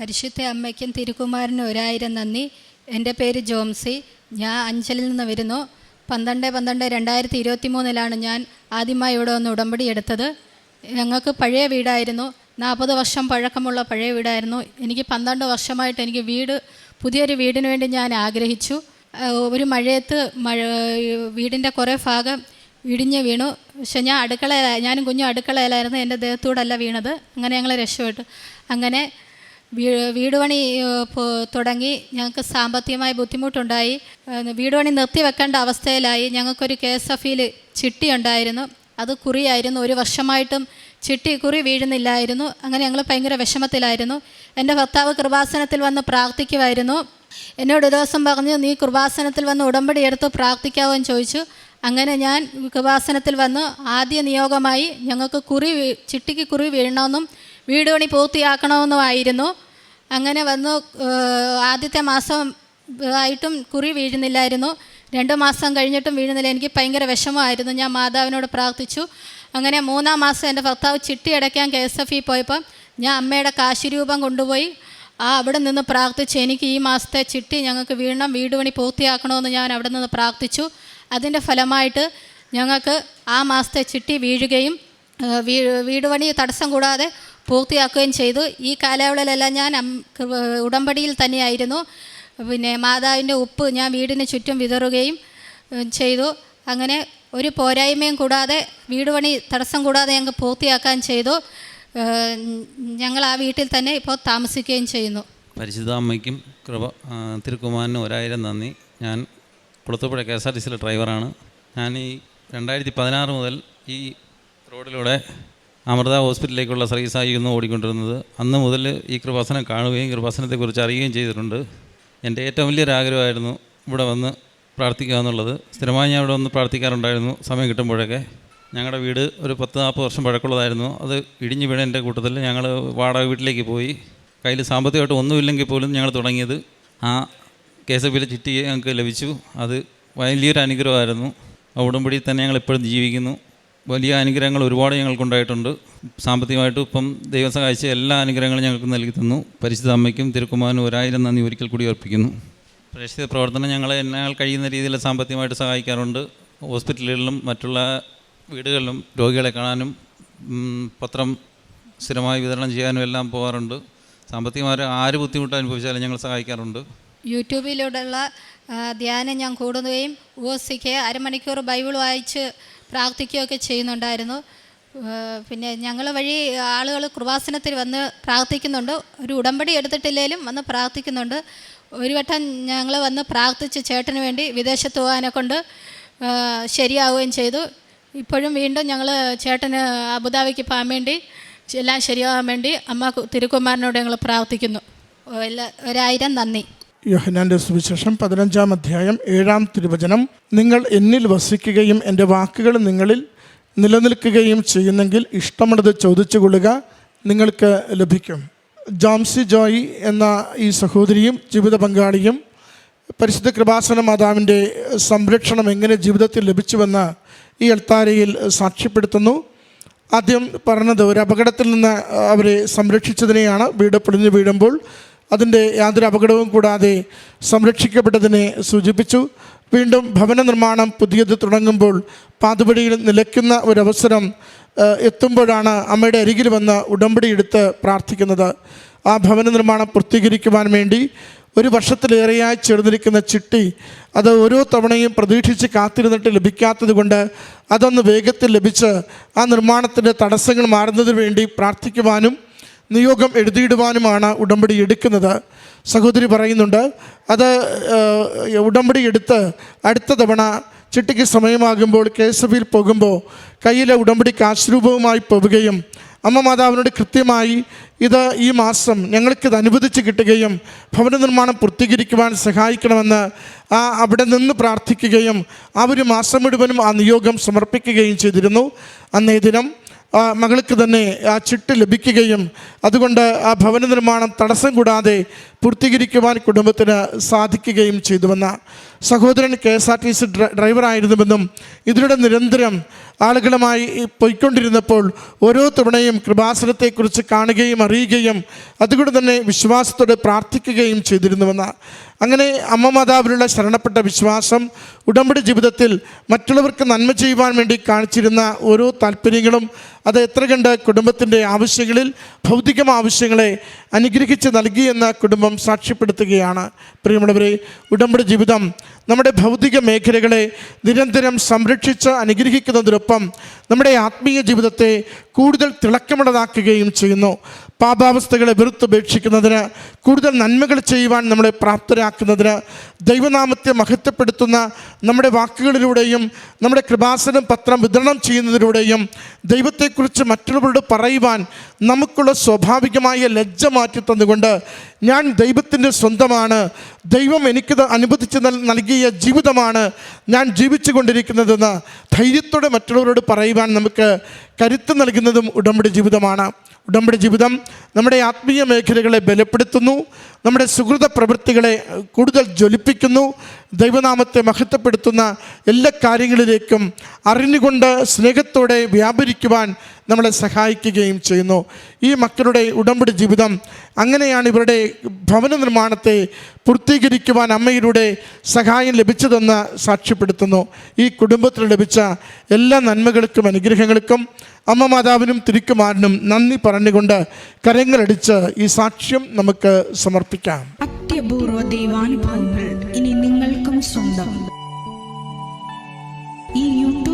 പരിശുദ്ധ അമ്മയ്ക്കും തിരുക്കുമാരനും ഒരായിരം നന്ദി. എന്റെ പേര് ജോംസി. ഞാൻ അഞ്ചലിൽ നിന്ന് വരുന്നു. പന്ത്രണ്ട് പന്ത്രണ്ട് രണ്ടായിരത്തി ഇരുപത്തി മൂന്നിലാണ് ഞാൻ ആദ്യമായി ഇവിടെ ഒന്ന് ഉടമ്പടി എടുത്തത്. ഞങ്ങൾക്ക് പഴയ വീടായിരുന്നു. നാൽപ്പത് വർഷം പഴക്കമുള്ള പഴയ വീടായിരുന്നു. എനിക്ക് പന്ത്രണ്ട് വർഷമായിട്ട് എനിക്ക് വീട് പുതിയൊരു വീടിന് വേണ്ടി ഞാൻ ആഗ്രഹിച്ചു. ഒരു മഴയത്ത് മഴ വീടിന്റെ കുറേ ഭാഗം ഇടിഞ്ഞ് വീണു. പക്ഷെ ഞാൻ അടുക്കളയിലായി ഞാനും കുഞ്ഞും അടുക്കളയിലായിരുന്നു. എന്റെ ദേഹത്തൂടല്ല വീണത്. അങ്ങനെ ഞങ്ങൾ രക്ഷപ്പെട്ടു. അങ്ങനെ വീട് പണി തുടങ്ങി ഞങ്ങൾക്ക് സാമ്പത്തികമായ ബുദ്ധിമുട്ടുണ്ടായി. വീട് പണി നിർത്തിവെക്കേണ്ട അവസ്ഥയിലായി. ഞങ്ങൾക്കൊരു കെ എസ് എഫ് ചിട്ടി ഉണ്ടായിരുന്നു. അത് കുറിയായിരുന്നു. ഒരു വർഷമായിട്ടും ചിട്ടി കുറി വീഴുന്നില്ലായിരുന്നു. അങ്ങനെ ഞങ്ങൾ ഭയങ്കര വിഷമത്തിലായിരുന്നു. എന്റെ ഭർത്താവ് കൃപാസനത്തിൽ വന്ന് പ്രാർത്ഥിക്കുമായിരുന്നു എന്നോട് ഒരു ദിവസം പറഞ്ഞു നീ കൃപാസനത്തിൽ വന്ന് ഉടമ്പടി എടുത്ത് പ്രാർത്ഥിക്കാവോ? എന്ന് ചോദിച്ചു. അങ്ങനെ ഞാൻ കൃപാസനത്തിൽ വന്ന് ആദ്യ നിയോഗമായി ഞങ്ങൾക്ക് കുറി ചിട്ടിക്ക് കുറി വീഴണമെന്നും വീട് പണി പൂർത്തിയാക്കണമെന്നുമായിരുന്നു. അങ്ങനെ വന്നു. ആദ്യത്തെ മാസം ആയിട്ടും കുറി വീഴുന്നില്ലായിരുന്നു. രണ്ട് മാസം കഴിഞ്ഞിട്ടും വീഴുന്നില്ല. എനിക്ക് ഭയങ്കര വിഷമമായിരുന്നു. ഞാൻ മാതാവിനോട് പ്രാർത്ഥിച്ചു. അങ്ങനെ മൂന്നാം മാസം എന്റെ ഭർത്താവ് ചിട്ടി അടയ്ക്കാൻ കെ എസ് എഫ് ഇ പോയപ്പം ഞാൻ അമ്മയുടെ കാശിരൂപം കൊണ്ടുപോയി. ആ അവിടെ നിന്ന് പ്രാർത്ഥിച്ച്. എനിക്ക് ഈ മാസത്തെ ചിട്ടി ഞങ്ങൾക്ക് വീണ്ടും വീട് പണി പൂർത്തിയാക്കണമെന്ന് ഞാൻ അവിടെ നിന്ന് പ്രാർത്ഥിച്ചു. അതിന്റെ ഫലമായിട്ട് ഞങ്ങൾക്ക് ആ മാസത്തെ ചിട്ടി വീഴുകയും വീട് പണി തടസ്സം കൂടാതെ പൂർത്തിയാക്കുകയും ചെയ്തു. ഈ കാലയളവിലെല്ലാം ഞാൻ ഉടമ്പടിയിൽ തന്നെയായിരുന്നു. പിന്നെ മാതാവിന്റെ ഉപ്പ് ഞാൻ വീടിന് ചുറ്റും വിതറുകയും ചെയ്തു. അങ്ങനെ ഒരു പോരായ്മയും കൂടാതെ വീട് പണി തടസ്സം കൂടാതെ ഞങ്ങൾക്ക് പൂർത്തിയാക്കാൻ ചെയ്തു. ഞങ്ങൾ ആ വീട്ടിൽ തന്നെ ഇപ്പോൾ താമസിക്കുകയും ചെയ്യുന്നു. പരിശുദ്ധ അമ്മയ്ക്കും കൃപ തിരുക്കുമാരനും ഒരായിരം നന്ദി. ഞാൻ Kulathupuzha K S R T സിയിലെ ഡ്രൈവറാണ്. ഞാൻ ഈ രണ്ടായിരത്തി പതിനാറ് മുതൽ ഈ റോഡിലൂടെ അമൃത ഹോസ്പിറ്റലിലേക്കുള്ള സർവീസായിരുന്നു ഓടിക്കൊണ്ടിരുന്നത്. അന്ന് മുതൽ ഈ കൃപാസനം കാണുകയും കൃപാസനത്തെക്കുറിച്ച് അറിയുകയും ചെയ്തിട്ടുണ്ട്. എന്റെ ഏറ്റവും വലിയൊരു ആഗ്രഹമായിരുന്നു ഇവിടെ വന്ന് പ്രാർത്ഥിക്കുക എന്നുള്ളത്. സ്ഥിരമായി ഞാൻ ഇവിടെ വന്ന് പ്രാർത്ഥിക്കാറുണ്ടായിരുന്നു സമയം കിട്ടുമ്പോഴൊക്കെ. ഞങ്ങളുടെ വീട് ഒരു പത്ത് നാൽപ്പത് വർഷം പഴക്കമുള്ളതായിരുന്നു. അത് ഇടിഞ്ഞു വീണ എന്റെ കൂട്ടത്തിൽ ഞങ്ങൾ വാടക വീട്ടിലേക്ക് പോയി. കയ്യിൽ സാമ്പത്തികമായിട്ട് ഒന്നുമില്ലെങ്കിൽ പോലും ഞങ്ങൾ തുടങ്ങിയത് ആ കെ എസ് എഫ് ചിട്ടി ഞങ്ങൾക്ക് ലഭിച്ചു. അത് വലിയൊരു അനുഗ്രഹമായിരുന്നു. ഉടമ്പടിയിൽ തന്നെ ഞങ്ങൾ ഇപ്പോഴും ജീവിക്കുന്നു. വലിയ അനുഗ്രഹങ്ങൾ ഒരുപാട് ഞങ്ങൾക്കുണ്ടായിട്ടുണ്ട്. സാമ്പത്തികമായിട്ട് ഇപ്പം ദൈവം സഹായിച്ച എല്ലാ അനുഗ്രഹങ്ങളും ഞങ്ങൾക്ക് നൽകി തന്നു. പരിശുദ്ധ അമ്മയ്ക്കും തിരുക്കുമാനും ഒരായിരം നന്ദി ഒരിക്കൽ കൂടി അർപ്പിക്കുന്നു. പരിശുദ്ധ പ്രവർത്തനം ഞങ്ങളെ എന്നാൽ കഴിയുന്ന രീതിയിൽ സാമ്പത്തികമായിട്ട് സഹായിക്കാറുണ്ട്. ഹോസ്പിറ്റലുകളിലും മറ്റുള്ള വീടുകളിലും രോഗികളെ കാണാനും പത്രം സ്ഥിരമായി വിതരണം ചെയ്യാനും എല്ലാം പോകാറുണ്ട്. സാമ്പത്തികമായി ആര് ബുദ്ധിമുട്ട് അനുഭവിച്ചാലും ഞങ്ങൾ സഹായിക്കാറുണ്ട്. യൂട്യൂബിലൂടെയുള്ള ധ്യാനം ഞാൻ കൂടുകയും ഉപസിക്ക് അരമണിക്കൂർ ബൈബിൾ വായിച്ച് പ്രാർത്ഥിക്കുകയൊക്കെ ചെയ്യുന്നുണ്ടായിരുന്നു. പിന്നെ ഞങ്ങൾ വഴി ആളുകൾ കൃപാസനത്തിൽ വന്ന് പ്രാർത്ഥിക്കുന്നുണ്ട്. ഒരു ഉടമ്പടി എടുത്തിട്ടില്ലെങ്കിലും വന്ന് പ്രാർത്ഥിക്കുന്നുണ്ട്. ഒരു വട്ടം ഞങ്ങൾ വന്ന് പ്രാർത്ഥിച്ച് ചേട്ടന് വേണ്ടി വിദേശത്ത് പോകാനെ കൊണ്ട് ശരിയാവുകയും ചെയ്തു. ഇപ്പോഴും വീണ്ടും ഞങ്ങൾ ചേട്ടന് അബുദാബിക്ക് പോകാൻ വേണ്ടി എല്ലാം ശരിയാവാൻ വേണ്ടി അമ്മ തിരുക്കുമാരനോട് ഞങ്ങൾ പ്രാർത്ഥിക്കുന്നു. എല്ലാ ഒരായിരം നന്ദി. യോഹനാന്റെ സുവിശേഷം പതിനഞ്ചാം അധ്യായം ഏഴാം തിരുവചനം. നിങ്ങൾ എന്നിൽ വസിക്കുകയും എന്റെ വാക്കുകൾ നിങ്ങളിൽ നിലനിൽക്കുകയും ചെയ്യുന്നെങ്കിൽ ഇഷ്ടമുള്ളത് ചോദിച്ചു കൊള്ളുക നിങ്ങൾക്ക് ലഭിക്കും. ജോംസി ജോയി എന്ന ഈ സഹോദരിയും ജീവിത പങ്കാളിയും പരിശുദ്ധ കൃപാസന മാതാവിന്റെ സംരക്ഷണം എങ്ങനെ ജീവിതത്തിൽ ലഭിച്ചുവെന്ന് ഈ എൽത്താരയിൽ സാക്ഷ്യപ്പെടുത്തുന്നു. ആദ്യം പറഞ്ഞത് ഒരു അപകടത്തിൽ നിന്ന് അവരെ സംരക്ഷിച്ചതിനെയാണ്. വീട് പൊളിഞ്ഞു വീഴുമ്പോൾ അതിന്റെ യാതൊരു അപകടവും കൂടാതെ സംരക്ഷിക്കപ്പെട്ടതിനെ സൂചിപ്പിച്ചു. വീണ്ടും ഭവന നിർമ്മാണം പുതിയത് തുടങ്ങുമ്പോൾ പാതുപടിയിൽ നിലയ്ക്കുന്ന ഒരവസരം എത്തുമ്പോഴാണ് അമ്മയുടെ അരികിൽ വന്ന് ഉടമ്പടി എടുത്ത് പ്രാർത്ഥിക്കുന്നത്. ആ ഭവന നിർമ്മാണം പൂർത്തീകരിക്കുവാൻ വേണ്ടി ഒരു വർഷത്തിലേറെയായി ചേർന്നിരിക്കുന്ന ചിട്ടി അത് ഓരോ തവണയും പ്രതീക്ഷിച്ച് കാത്തിരുന്നിട്ട് ലഭിക്കാത്തത് കൊണ്ട് അതൊന്ന് വേഗത്തിൽ ലഭിച്ച് ആ നിർമ്മാണത്തിന്റെ തടസ്സങ്ങൾ മാറുന്നതിന് വേണ്ടി പ്രാർത്ഥിക്കുവാനും നിയോഗം എഴുതിയിടുവാനുമാണ് ഉടമ്പടി എടുക്കുന്നത്. സഹോദരി പറയുന്നുണ്ട് അത് ഉടമ്പടി എടുത്ത് അടുത്ത തവണ ചിട്ടിക്ക് സമയമാകുമ്പോൾ കെ എസ് എഫിൽ പോകുമ്പോൾ കയ്യിലെ ഉടമ്പടി കാശ്രൂപവുമായി പോവുകയും അമ്മ മാതാവിനോട് കൃത്യമായി ഇത് ഈ മാസം ഞങ്ങൾക്കിത് അനുവദിച്ച് കിട്ടുകയും ഭവന നിർമ്മാണം പൂർത്തീകരിക്കുവാൻ സഹായിക്കണമെന്ന് ആ അവിടെ നിന്ന് പ്രാർത്ഥിക്കുകയും ആ ഒരു മാസം മുഴുവനും ആ നിയോഗം സമർപ്പിക്കുകയും ചെയ്തിരുന്നു. അന്നേ ദിനം ആ മകൾക്ക് തന്നെ ആ ചിട്ട് ലഭിക്കുകയും അതുകൊണ്ട് ആ ഭവന നിർമ്മാണം തടസ്സം കൂടാതെ പൂർത്തീകരിക്കുവാൻ കുടുംബത്തിന് സാധിക്കുകയും ചെയ്തുവെന്ന സഹോദരൻ K S R T C ഡ്രൈവറായിരുന്നുവെന്നും ഇതിലൂടെ നിരന്തരം ആളുകളുമായി പോയിക്കൊണ്ടിരുന്നപ്പോൾ ഓരോ തവണയും കൃപാസനത്തെക്കുറിച്ച് കാണുകയും അറിയുകയും അതുകൊണ്ട് തന്നെ വിശ്വാസത്തോടെ പ്രാർത്ഥിക്കുകയും ചെയ്തിരുന്നുവെന്ന് അങ്ങനെ അമ്മ മാതാവിലുള്ള ശരണപ്പെട്ട വിശ്വാസം ഉടമ്പടി ജീവിതത്തിൽ മറ്റുള്ളവർക്ക് നന്മ ചെയ്യുവാൻ വേണ്ടി കാണിച്ചിരുന്ന ഓരോ താല്പര്യങ്ങളും അത് എത്ര കണ്ട് കുടുംബത്തിന്റെ ആവശ്യങ്ങളിൽ ഭൗതിക ആവശ്യങ്ങളെ അനുഗ്രഹിച്ച് നൽകിയെന്ന് കുടുംബം സാക്ഷ്യപ്പെടുത്തുകയാണ്. പ്രിയമുള്ളവരെ ഉടമ്പടി ജീവിതം നമ്മുടെ ഭൗതിക മേഖലകളെ നിരന്തരം സംരക്ഷിച്ച് അനുഗ്രഹിക്കുന്നതിനൊപ്പം നമ്മുടെ ആത്മീയ ജീവിതത്തെ കൂടുതൽ തിളക്കമുള്ളതാക്കുകയും ചെയ്യുന്നു. പാപാവസ്ഥകളെ വെറുത്തുപേക്ഷിക്കുന്നതിന് കൂടുതൽ നന്മകൾ ചെയ്യുവാൻ നമ്മളെ പ്രാപ്തരാക്കുന്നതിന് ദൈവനാമത്തെ മഹത്വപ്പെടുത്തുന്ന നമ്മുടെ വാക്കുകളിലൂടെയും നമ്മുടെ കൃപാസനം പത്രം വിതരണം ചെയ്യുന്നതിലൂടെയും ദൈവത്തെക്കുറിച്ച് മറ്റുള്ളവരോട് പറയുവാൻ നമുക്കുള്ള സ്വാഭാവികമായ ലജ്ജ മാറ്റി തന്നുകൊണ്ട് ഞാൻ ദൈവത്തിന്റെ സ്വന്തമാണ്. ദൈവം എനിക്ക് അനുവദിച്ച് നൽ- നൽകിയ ജീവിതമാണ് ഞാൻ ജീവിച്ചു കൊണ്ടിരിക്കുന്നതെന്ന് ധൈര്യത്തോടെ മറ്റുള്ളവരോട് പറയുവാൻ നമുക്ക് കരുത്ത് നൽകുന്നതും ഉടമ്പടി ജീവിതമാണ്. ഉടമ്പടി ജീവിതം നമ്മുടെ ആത്മീയ മേഖലകളെ ബലപ്പെടുത്തുന്നു. നമ്മുടെ സുഹൃത പ്രവൃത്തികളെ കൂടുതൽ ജ്വലിപ്പിക്കുന്നു. ദൈവനാമത്തെ മഹത്വപ്പെടുത്തുന്ന എല്ലാ കാര്യങ്ങളിലേക്കും അറിഞ്ഞുകൊണ്ട് സ്നേഹത്തോടെ വ്യാപരിക്കുവാൻ നമ്മളെ സഹായിക്കുകയും ചെയ്യുന്നു. ഈ മക്കളുടെ ഉടമ്പടി ജീവിതം അങ്ങനെയാണ് ഇവരുടെ ഭവന നിർമ്മാണത്തെ പൂർത്തീകരിക്കുവാൻ അമ്മയിലൂടെ സഹായം ലഭിച്ചതെന്ന് സാക്ഷ്യപ്പെടുത്തുന്നു. ഈ കുടുംബത്തിൽ ലഭിച്ച എല്ലാ നന്മകൾക്കും അനുഗ്രഹങ്ങൾക്കും അമ്മ മാതാവിനും തിരുക്കുമാരനും നന്ദി പറഞ്ഞുകൊണ്ട് കരങ്ങളടിച്ച് ഈ സാക്ഷ്യം നമുക്ക് സമർപ്പിക്കാം. അത്യപൂർവ ദൈവാനുഭവങ്ങൾ ഇനി നിങ്ങൾക്കും സ്വന്തം. ഈ യൂട്യൂബ്